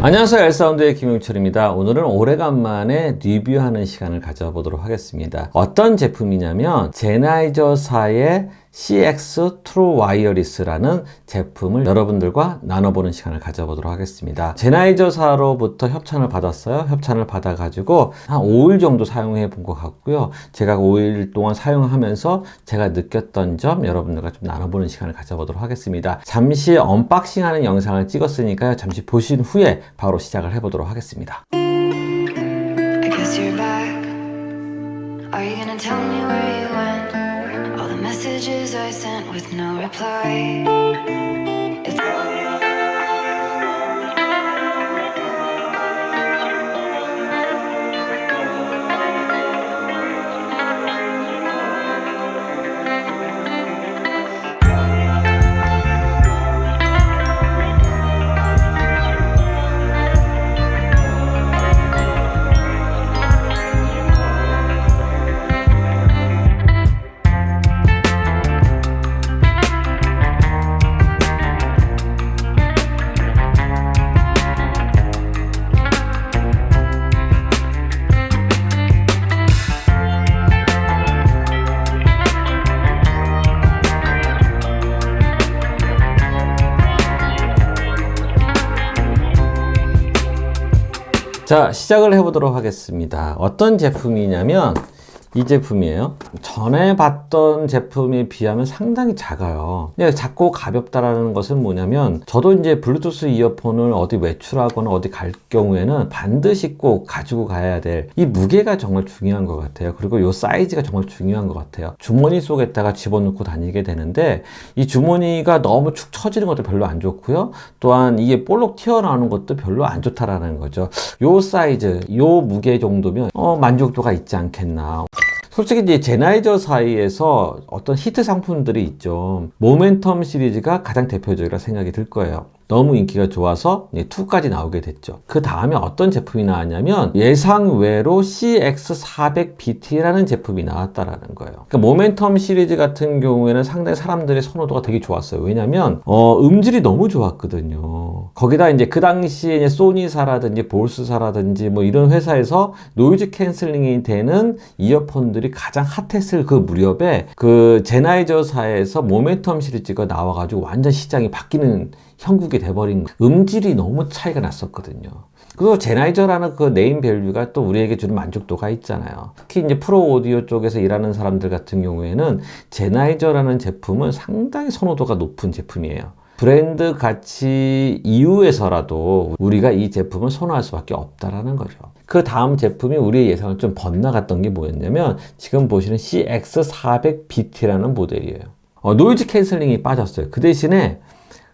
안녕하세요. 엘사운드의 김용철입니다. 오늘은 오래간만에 리뷰하는 시간을 가져보도록 하겠습니다. 어떤 제품이냐면 제나이저사의 CX True Wireless라는 제품을 여러분들과 나눠보는 시간을 가져보도록 하겠습니다 제나이저사로부터 협찬을 받았어요 협찬을 받아가지고 한 5일 정도 사용해 본 것 같고요 제가 5일 동안 사용하면서 제가 느꼈던 점 여러분들과 좀 나눠보는 시간을 가져보도록 하겠습니다 잠시 언박싱하는 영상을 찍었으니까요 잠시 보신 후에 바로 시작을 해보도록 하겠습니다. I guess you're back. Are you gonna tell me where you went? Messages I sent with no reply. It's 자, 시작을 해보도록 하겠습니다. 어떤 제품이냐면 이 제품이에요. 전에 봤던 제품에 비하면 상당히 작아요. 근데 작고 가볍다라는 것은 뭐냐면 저도 이제 블루투스 이어폰을 어디 외출하거나 어디 갈 경우에는 반드시 꼭 가지고 가야 될 이 무게가 정말 중요한 것 같아요. 그리고 이 사이즈가 정말 중요한 것 같아요. 주머니 속에다가 집어넣고 다니게 되는데 이 주머니가 너무 축 처지는 것도 별로 안 좋고요. 또한 이게 볼록 튀어나오는 것도 별로 안 좋다라는 거죠. 요 사이즈, 요 무게 정도면 어, 만족도가 있지 않겠나. 솔직히 이제 제나이저 사이에서 어떤 히트 상품들이 있죠. 모멘텀 시리즈가 가장 대표적이라 생각이 들 거예요. 너무 인기가 좋아서 2까지 나오게 됐죠. 그 다음에 어떤 제품이 나왔냐면 예상 외로 CX400BT라는 제품이 나왔다라는 거예요. 그러니까 모멘텀 시리즈 같은 경우에는 상당히 사람들의 선호도가 되게 좋았어요. 왜냐면 어, 음질이 너무 좋았거든요. 거기다 이제 그 당시에 소니사라든지 볼스사라든지 뭐 이런 회사에서 노이즈 캔슬링이 되는 이어폰들이 가장 핫했을 그 무렵에 그 제나이저사에서 모멘텀 시리즈가 나와가지고 완전 시장이 바뀌는 형국이 돼버린 거. 음질이 너무 차이가 났었거든요. 그리고 제나이저라는 그 네임 밸류가 또 우리에게 주는 만족도가 있잖아요. 특히 이제 프로 오디오 쪽에서 일하는 사람들 같은 경우에는 제나이저라는 제품은 상당히 선호도가 높은 제품이에요. 브랜드 가치 이후에서라도 우리가 이 제품을 선호할 수밖에 없다라는 거죠. 그 다음 제품이 우리의 예상을 좀 번나갔던 게 뭐였냐면 지금 보시는 CX400BT라는 모델이에요. 어, 노이즈 캔슬링이 빠졌어요. 그 대신에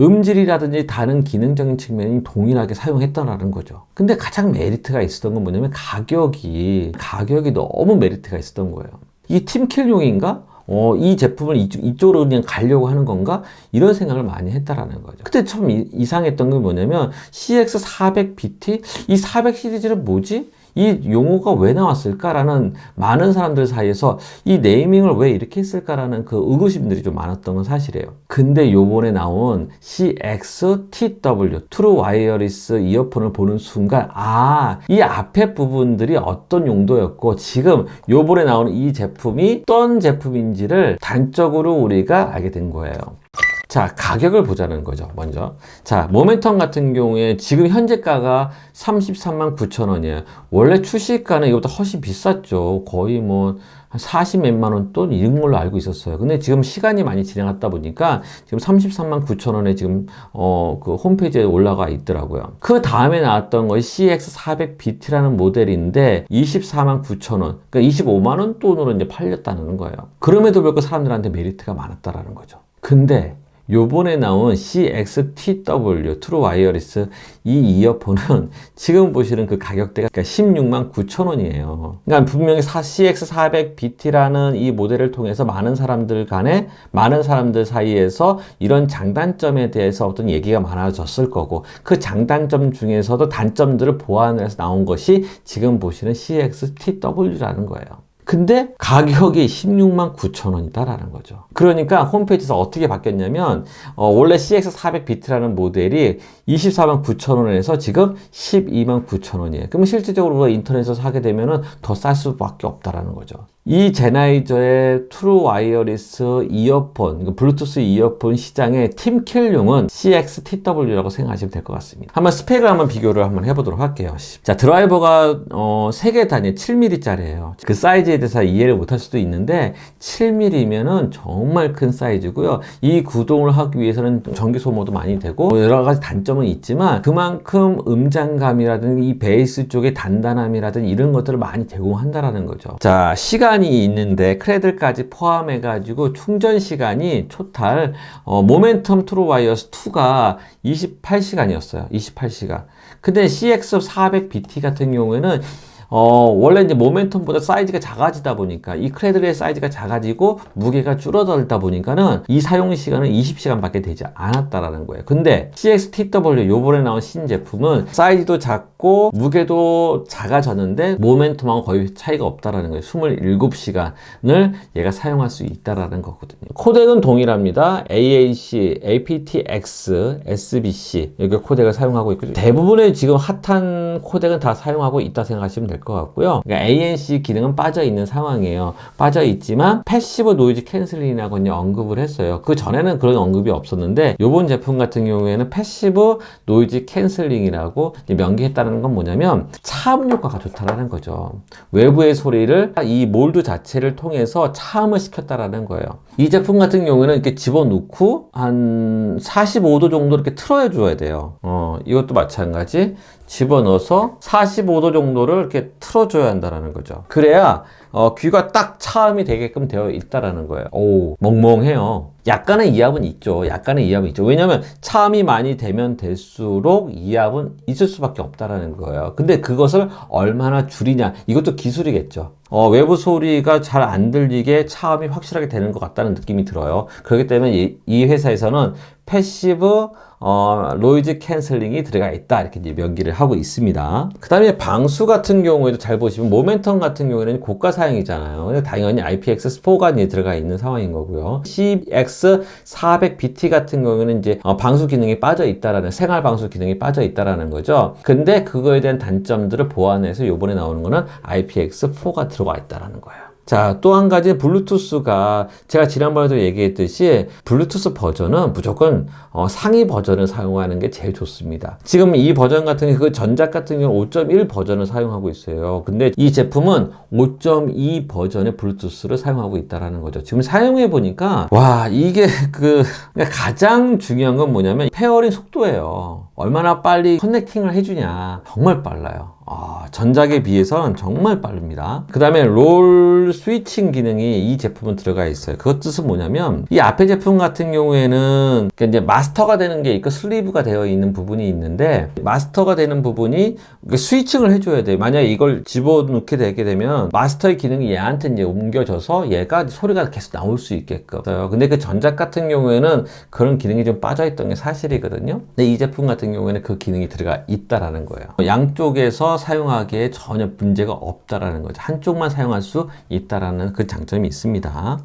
음질이라든지 다른 기능적인 측면이 동일하게 사용했다라는 거죠. 근데 가장 메리트가 있었던 건 뭐냐면 가격이, 가격이 너무 메리트가 있었던 거예요. 이 팀킬용인가? 어, 이 제품을 이쪽, 이쪽으로 그냥 가려고 하는 건가? 이런 생각을 많이 했다라는 거죠. 그때 참 이, 이상했던 게 뭐냐면 CX400BT? 이 400 시리즈는 뭐지? 이 용어가 왜 나왔을까라는 많은 사람들 사이에서 이 네이밍을 왜 이렇게 했을까라는 그 의구심들이 좀 많았던 건 사실이에요. 근데 요번에 나온 CXTW 트루 와이어리스 이어폰을 보는 순간 아, 이 앞에 부분들이 어떤 용도였고 지금 요번에 나오는 이 제품이 어떤 제품인지를 단적으로 우리가 알게 된 거예요. 자, 가격을 보자는 거죠, 먼저. 자, 모멘텀 같은 경우에 지금 현재가가 33만 9천 원이에요. 원래 출시가는 이거보다 훨씬 비쌌죠. 거의 뭐, 한 40 몇만 원 돈 이런 걸로 알고 있었어요. 근데 지금 시간이 많이 지나갔다 보니까 지금 33만 9천 원에 지금 어 그 홈페이지에 올라가 있더라고요. 그 다음에 나왔던 것이 CX400BT라는 모델인데 24만 9천 원, 그러니까 25만 원 돈으로 이제 팔렸다는 거예요. 그럼에도 불구하고 사람들한테 메리트가 많았다라는 거죠. 근데 요번에 나온 CXTW 트루 와이어리스 이 이어폰은 지금 보시는 그 가격대가 16만 9천 원이에요. 그러니까 분명히 CX400BT라는 이 모델을 통해서 많은 사람들 간에 많은 사람들 사이에서 이런 장단점에 대해서 어떤 얘기가 많아졌을 거고 그 장단점 중에서도 단점들을 보완해서 나온 것이 지금 보시는 CXTW라는 거예요. 근데 가격이 16만 9천 원이다라는 거죠. 그러니까 홈페이지에서 어떻게 바뀌었냐면 어, 원래 CX400 비트라는 모델이 24만 9천 원에서 지금 12만 9천 원이에요. 그러면 실질적으로 인터넷에서 사게 되면은 더 쌀 수밖에 없다라는 거죠. 이 제나이저의 트루 와이어리스 이어폰, 그 블루투스 이어폰 시장의 팀킬용은 CX-TW라고 생각하시면 될 것 같습니다. 한번 스펙을 한번 비교를 한번 해보도록 할게요. 자, 드라이버가 어, 3개 단위 7mm짜리예요. 그 사이즈에 대해서 이해를 못할 수도 있는데 7mm면은 정말 큰 사이즈고요. 이 구동을 하기 위해서는 전기 소모도 많이 되고 뭐 여러 가지 단점은 있지만 그만큼 음장감이라든지 이 베이스 쪽의 단단함이라든지 이런 것들을 많이 제공한다라는 거죠. 자, 시간 이 있는데 크레들까지 포함해 가지고 충전 시간이 토탈 어, 모멘텀 트루 와이어스 2가 28시간이었어요. 28시간. 근데 CX400BT 같은 경우에는 어, 원래 이제 모멘텀보다 사이즈가 작아지다 보니까 이 크레들의 사이즈가 작아지고 무게가 줄어들다 보니까는 이 사용 시간은 20시간밖에 되지 않았다라는 거예요. 근데 CX-TW 요번에 나온 신제품은 사이즈도 작고 무게도 작아졌는데 모멘텀하고 거의 차이가 없다라는 거예요. 27시간을 얘가 사용할 수 있다라는 거거든요. 코덱은 동일합니다. AAC, aptX, SBC 여기 코덱을 사용하고 있고 대부분의 지금 핫한 코덱은 다 사용하고 있다 생각하시면 될 것 같고요. 그러니까 ANC 기능은 빠져 있는 상황이에요. 빠져 있지만 패시브 노이즈 캔슬링이라고 언급을 했어요. 그 전에는 그런 언급이 없었는데 이번 제품 같은 경우에는 패시브 노이즈 캔슬링이라고 명기했다는 건 뭐냐면 차음 효과가 좋다라는 거죠. 외부의 소리를 이 몰드 자체를 통해서 차음을 시켰다라는 거예요. 이 제품 같은 경우에는 이렇게 집어넣고 한 45도 정도 이렇게 틀어야 줘야 돼요. 어, 이것도 마찬가지. 집어넣어서 45도 정도를 이렇게 틀어줘야 한다는 거죠. 그래야 어, 귀가 딱 차음이 되게끔 되어 있다라는 거예요. 오, 멍멍해요. 약간의 이압은 있죠. 약간의 이압은 있죠. 왜냐하면 차음이 많이 되면 될수록 이압은 있을 수밖에 없다라는 거예요. 근데 그것을 얼마나 줄이냐 이것도 기술이겠죠. 어, 외부 소리가 잘 안 들리게 차음이 확실하게 되는 것 같다는 느낌이 들어요. 그렇기 때문에 이, 이 회사에서는 패시브 어, 노이즈 캔슬링이 들어가 있다 이렇게 이제 명기를 하고 있습니다. 그 다음에 방수 같은 경우에도 잘 보시면 모멘텀 같은 경우에는 고가 사양이잖아요. 당연히 IPX4가 이제 들어가 있는 상황인 거고요. CX400BT 같은 경우에는 이제 어, 방수 기능이 빠져 있다라는 생활 방수 기능이 빠져 있다라는 거죠. 근데 그거에 대한 단점들을 보완해서 요번에 나오는 거는 IPX4가 들어가 있다라는 거예요. 자, 또 한 가지 블루투스가 제가 지난번에도 얘기했듯이 블루투스 버전은 무조건 어, 상위 버전을 사용하는 게 제일 좋습니다. 지금 이 버전 같은 그 전작 같은 경우 5.1 버전을 사용하고 있어요. 근데 이 제품은 5.2 버전의 블루투스를 사용하고 있다라는 거죠. 지금 사용해 보니까 와, 이게 그 그러니까 가장 중요한 건 뭐냐면 페어링 속도예요. 얼마나 빨리 커넥팅을 해주냐. 정말 빨라요. 아, 전작에 비해서는 정말 빠릅니다. 그 다음에 롤 스위칭 기능이 이 제품은 들어가 있어요. 그 뜻은 뭐냐면 이 앞에 제품 같은 경우에는 그러니까 이제 마스터가 되는 게 있고 슬리브가 되어 있는 부분이 있는데 마스터가 되는 부분이 스위칭을 해줘야 돼요. 만약에 이걸 집어넣게 되게 되면 마스터의 기능이 얘한테 이제 옮겨져서 얘가 소리가 계속 나올 수 있게끔. 근데 그 전작 같은 경우에는 그런 기능이 좀 빠져있던 게 사실이거든요. 근데 이 제품 같은 경우에는 그 기능이 들어가 있다라는 거예요. 양쪽에서 사용하기에 전혀 문제가 없다라는 거죠. 한쪽만 사용할 수 있다라는 그 장점이 있습니다.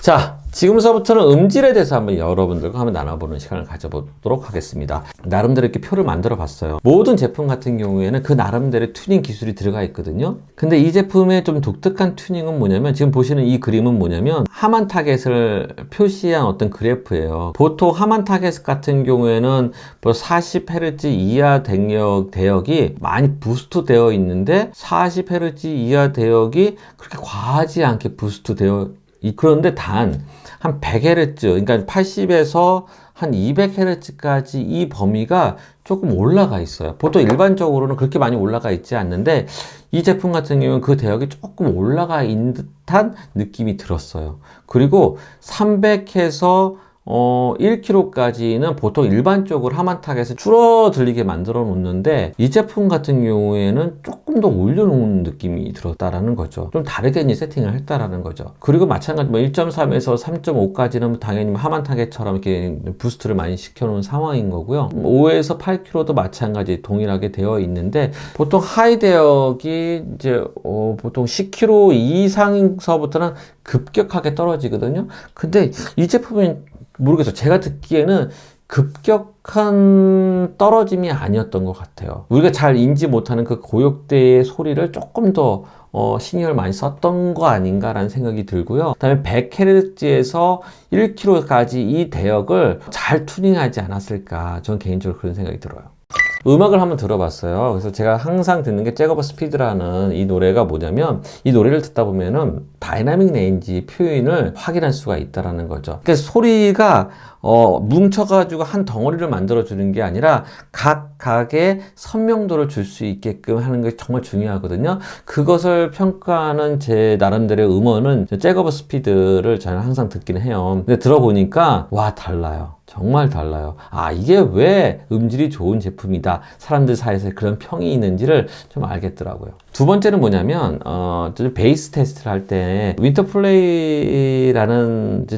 자, 지금서부터는 음질에 대해서 한번 여러분들과 한번 나눠보는 시간을 가져보도록 하겠습니다. 나름대로 이렇게 표를 만들어 봤어요. 모든 제품 같은 경우에는 그 나름대로 튜닝 기술이 들어가 있거든요. 근데 이 제품의 좀 독특한 튜닝은 뭐냐면 지금 보시는 이 그림은 뭐냐면 하만 타겟을 표시한 어떤 그래프예요. 보통 하만 타겟 같은 경우에는 뭐 40Hz 이하 대역, 대역이 많이 부스트 되어 있는데 40Hz 이하 대역이 그렇게 과하지 않게 부스트 되어 이- 그런데 단 한 100Hz, 그러니까 80에서 한 200Hz까지 이 범위가 조금 올라가 있어요. 보통 일반적으로는 그렇게 많이 올라가 있지 않는데 이 제품 같은 경우는 그 대역이 조금 올라가 있는 듯한 느낌이 들었어요. 그리고 300에서 어, 1kg까지는 보통 일반적으로 하만 타겟을 줄어 들리게 만들어 놓는데 이 제품 같은 경우에는 조금 더 올려놓은 느낌이 들었다라는 거죠. 좀 다르게 이제 세팅을 했다라는 거죠. 그리고 마찬가지로 뭐 1.3에서 3.5까지는 당연히 하만 타겟처럼 이렇게 부스트를 많이 시켜놓은 상황인 거고요. 5에서 8kg도 마찬가지 동일하게 되어 있는데 보통 하이 대역이 이제 어, 보통 10kg 이상서부터는 급격하게 떨어지거든요. 근데 이 제품은 모르겠어요. 제가 듣기에는 급격한 떨어짐이 아니었던 것 같아요. 우리가 잘 인지 못하는 그 고역대의 소리를 조금 더 어, 신경을 많이 썼던 거 아닌가라는 생각이 들고요. 그다음에 100Hz에서 1kHz까지 이 대역을 잘 투닝하지 않았을까. 저는 개인적으로 그런 생각이 들어요. 음악을 한번 들어봤어요. 그래서 제가 항상 듣는 게 잭오버 스피드라는 이 노래가 뭐냐면 이 노래를 듣다 보면은 다이나믹 레인지 표현을 확인할 수가 있다라는 거죠. 그러니까 소리가 어, 뭉쳐가지고 한 덩어리를 만들어주는 게 아니라 각 각의 선명도를 줄 수 있게끔 하는 게 정말 중요하거든요. 그것을 평가하는 제 나름대로의 음원은 잭오버 스피드를 저는 항상 듣긴 해요. 근데 들어보니까 와 달라요. 정말 달라요. 아, 이게 왜 음질이 좋은 제품이다. 사람들 사이에서 그런 평이 있는지를 좀 알겠더라고요. 두 번째는 뭐냐면, 어, 저 베이스 테스트를 할 때, 윈터플레이라는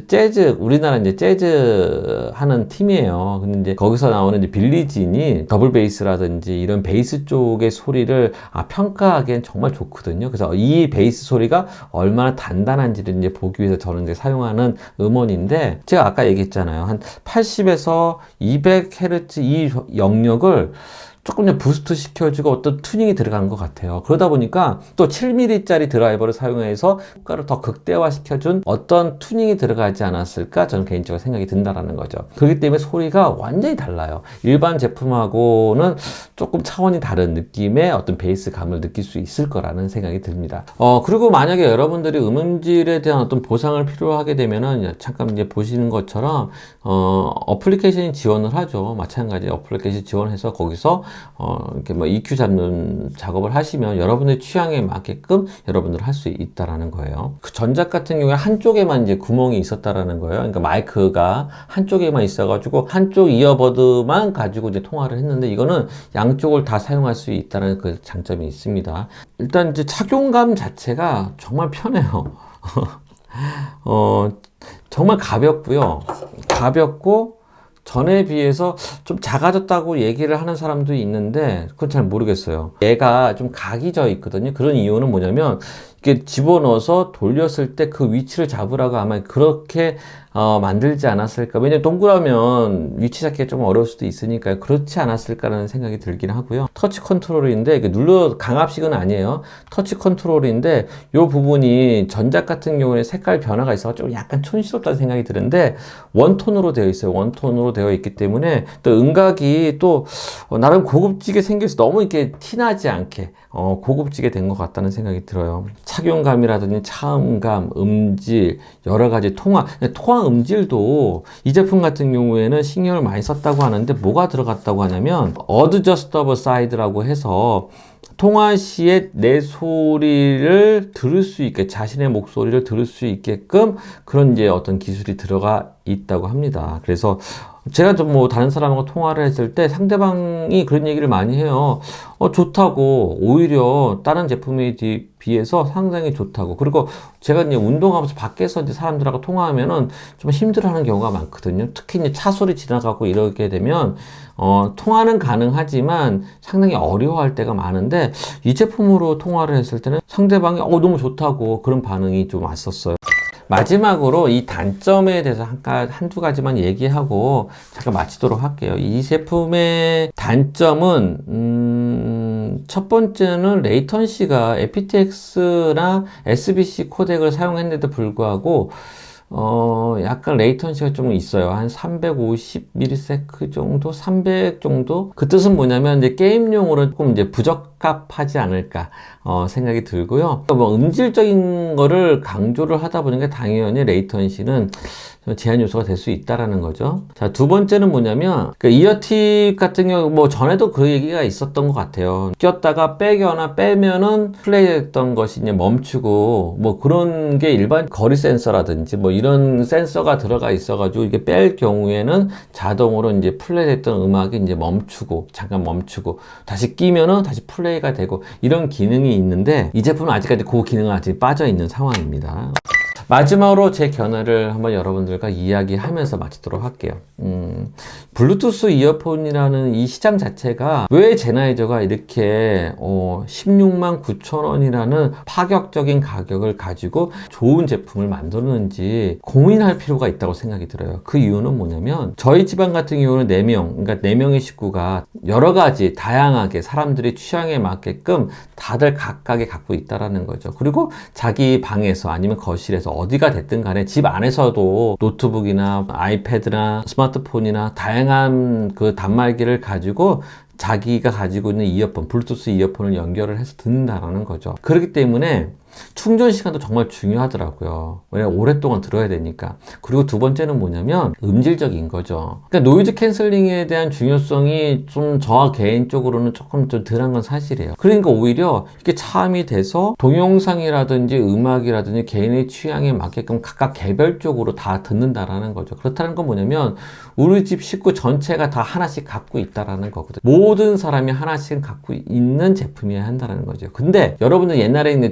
재즈, 우리나라 이제 재즈 하는 팀이에요. 근데 이제 거기서 나오는 이제 빌리진이 더블 베이스라든지 이런 베이스 쪽의 소리를 아, 평가하기엔 정말 좋거든요. 그래서 이 베이스 소리가 얼마나 단단한지를 이제 보기 위해서 저는 이제 사용하는 음원인데, 제가 아까 얘기했잖아요. 한 80에서 200Hz 이 영역을 조금 더 부스트 시켜주고 어떤 튜닝이 들어간 것 같아요. 그러다 보니까 또 7mm짜리 드라이버를 사용해서 효과를 더 극대화시켜준 어떤 튜닝이 들어가지 않았을까 저는 개인적으로 생각이 든다라는 거죠. 그렇기 때문에 소리가 완전히 달라요. 일반 제품하고는 조금 차원이 다른 느낌의 어떤 베이스 감을 느낄 수 있을 거라는 생각이 듭니다. 어, 그리고 만약에 여러분들이 음질에 대한 어떤 보상을 필요하게 되면은 잠깐 이제 보시는 것처럼 어, 어플리케이션이 지원을 하죠. 마찬가지 어플리케이션 지원해서 거기서 어, 이렇게 뭐 EQ 잡는 작업을 하시면 여러분의 취향에 맞게끔 여러분들 할 수 있다라는 거예요. 그 전작 같은 경우에 한쪽에만 이제 구멍이 있었다라는 거예요. 그러니까 마이크가 한쪽에만 있어가지고 한쪽 이어버드만 가지고 이제 통화를 했는데 이거는 양쪽을 다 사용할 수 있다는 그 장점이 있습니다. 일단 이제 착용감 자체가 정말 편해요. 어, 정말 가볍고요. 가볍고 전에 비해서 좀 작아졌다고 얘기를 하는 사람도 있는데 그건 잘 모르겠어요. 얘가 좀 각이 져 있거든요. 그런 이유는 뭐냐면 집어넣어서 돌렸을 때 그 위치를 잡으라고 아마 그렇게 어, 만들지 않았을까. 왜냐면 동그라면 위치 잡기가 좀 어려울 수도 있으니까 그렇지 않았을까라는 생각이 들긴 하고요. 터치 컨트롤인데 눌러 강압식은 아니에요. 터치 컨트롤인데 이 부분이 전작 같은 경우에 색깔 변화가 있어서 좀 약간 촌스럽다는 생각이 드는데 원톤으로 되어 있어요. 원톤으로 되어 있기 때문에 또 음각이 또 어, 나름 고급지게 생겨서 너무 이렇게 티나지 않게 어, 고급지게 된 것 같다는 생각이 들어요. 착용감이라든지 차음감, 음질, 여러 가지 통화, 통화 음질도 이 제품 같은 경우에는 신경을 많이 썼다고 하는데 뭐가 들어갔다고 하냐면 어드저스터블 사이드라고 해서 통화 시에 내 소리를 들을 수 있게 자신의 목소리를 들을 수 있게끔 그런 이제 어떤 기술이 들어가 있다고 합니다. 그래서 제가 좀 뭐 다른 사람하고 통화를 했을 때 상대방이 그런 얘기를 많이 해요. 어, 좋다고. 오히려 다른 제품에 비- 비해서 상당히 좋다고. 그리고 제가 이제 운동하면서 밖에서 이제 사람들하고 통화하면은 좀 힘들어하는 경우가 많거든요. 특히 이제 차 소리 지나가고 이러게 되면 어, 통화는 가능하지만 상당히 어려워할 때가 많은데 이 제품으로 통화를 했을 때는 상대방이 어, 너무 좋다고 그런 반응이 좀 왔었어요. 마지막으로 이 단점에 대해서 한, 가- 한두 가지만 얘기하고 잠깐 마치도록 할게요. 이 제품의 단점은, 음, 첫 번째는 레이턴시가 aptX나 SBC 코덱을 사용했는데도 불구하고 어, 약간 레이턴시가 좀 있어요. 한 350ms 정도, 300 정도? 그 뜻은 뭐냐면, 이제 게임용으로 조금 이제 부적합하지 않을까, 어, 생각이 들고요. 뭐, 음질적인 거를 강조를 하다 보니까 당연히 레이턴시는 제한 요소가 될 수 있다라는 거죠. 자, 두 번째는 뭐냐면, 그 이어팁 같은 경우, 뭐, 전에도 그 얘기가 있었던 것 같아요. 꼈다가 빼거나 빼면은 플레이 했던 것이 이제 멈추고, 뭐, 그런 게 일반 거리 센서라든지, 뭐, 이런 센서가 들어가 있어가지고 이게 뺄 경우에는 자동으로 이제 플레이했던 음악이 이제 멈추고 잠깐 멈추고 다시 끼면은 다시 플레이가 되고 이런 기능이 있는데 이 제품은 아직까지 그 기능은 아직 빠져 있는 상황입니다. 마지막으로 제 견해를 한번 여러분들과 이야기하면서 마치도록 할게요. 음, 블루투스 이어폰이라는 이 시장 자체가 왜 제나이저가 이렇게 어, 16만 9천 원이라는 파격적인 가격을 가지고 좋은 제품을 만드는지 고민할 필요가 있다고 생각이 들어요. 그 이유는 뭐냐면 저희 집안 같은 경우는 4명, 그러니까 4명의 식구가 여러 가지 다양하게 사람들이 취향에 맞게끔 다들 각각에 갖고 있다라는 거죠. 그리고 자기 방에서 아니면 거실에서 어디가 됐든 간에 집 안에서도 노트북이나 아이패드나 스마트폰이나 다양한 그 단말기를 가지고 자기가 가지고 있는 이어폰, 블루투스 이어폰을 연결을 해서 듣는다라는 거죠. 그렇기 때문에 충전 시간도 정말 중요하더라고요. 왜냐면 오랫동안 들어야 되니까. 그리고 두 번째는 뭐냐면 음질적인 거죠. 그러니까 노이즈 캔슬링에 대한 중요성이 좀 저 개인적으로는 조금 좀 덜한 건 사실이에요. 그러니까 오히려 이게 차음이 돼서 동영상이라든지 음악이라든지 개인의 취향에 맞게끔 각각 개별적으로 다 듣는다라는 거죠. 그렇다는 건 뭐냐면 우리 집 식구 전체가 다 하나씩 갖고 있다라는 거거든요. 모든 사람이 하나씩 갖고 있는 제품이어야 한다는 거죠. 근데 여러분들 옛날에 있는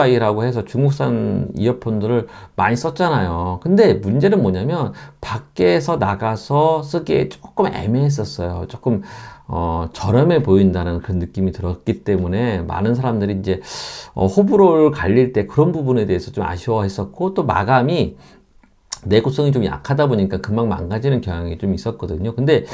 QCY라고 해서 중국산 이어폰들을 많이 썼잖아요. 근데 문제는 뭐냐면 밖에서 나가서 쓰기에 조금 애매했었어요. 조금 어, 저렴해 보인다는 그런 느낌이 들었기 때문에 많은 사람들이 이제 어, 호불호를 갈릴 때 그런 부분에 대해서 좀 아쉬워했었고 또 마감이 내구성이 좀 약하다 보니까 금방 망가지는 경향이 좀 있었거든요. 근데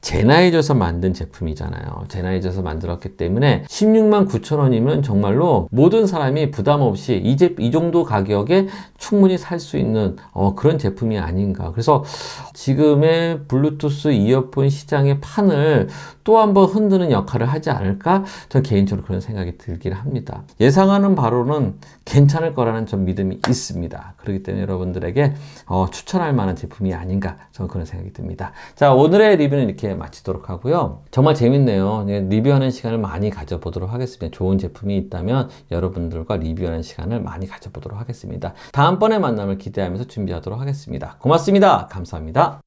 제나이저에서 만든 제품이잖아요. 제나이저에서 만들었기 때문에 16만 9천 원이면 정말로 모든 사람이 부담 없이 이, 제, 이 정도 가격에 충분히 살 수 있는 어, 그런 제품이 아닌가. 그래서 지금의 블루투스 이어폰 시장의 판을 또 한번 흔드는 역할을 하지 않을까? 저는 개인적으로 그런 생각이 들긴 합니다. 예상하는 바로는 괜찮을 거라는 좀 믿음이 있습니다. 그렇기 때문에 여러분들에게 어, 추천할 만한 제품이 아닌가 저는 그런 생각이 듭니다. 자 오늘의 리뷰는 이렇게 마치도록 하고요. 정말 재밌네요. 네, 리뷰하는 시간을 많이 가져보도록 하겠습니다. 좋은 제품이 있다면 여러분들과 리뷰하는 시간을 많이 가져보도록 하겠습니다. 다음번에 만남을 기대하면서 준비하도록 하겠습니다. 고맙습니다. 감사합니다.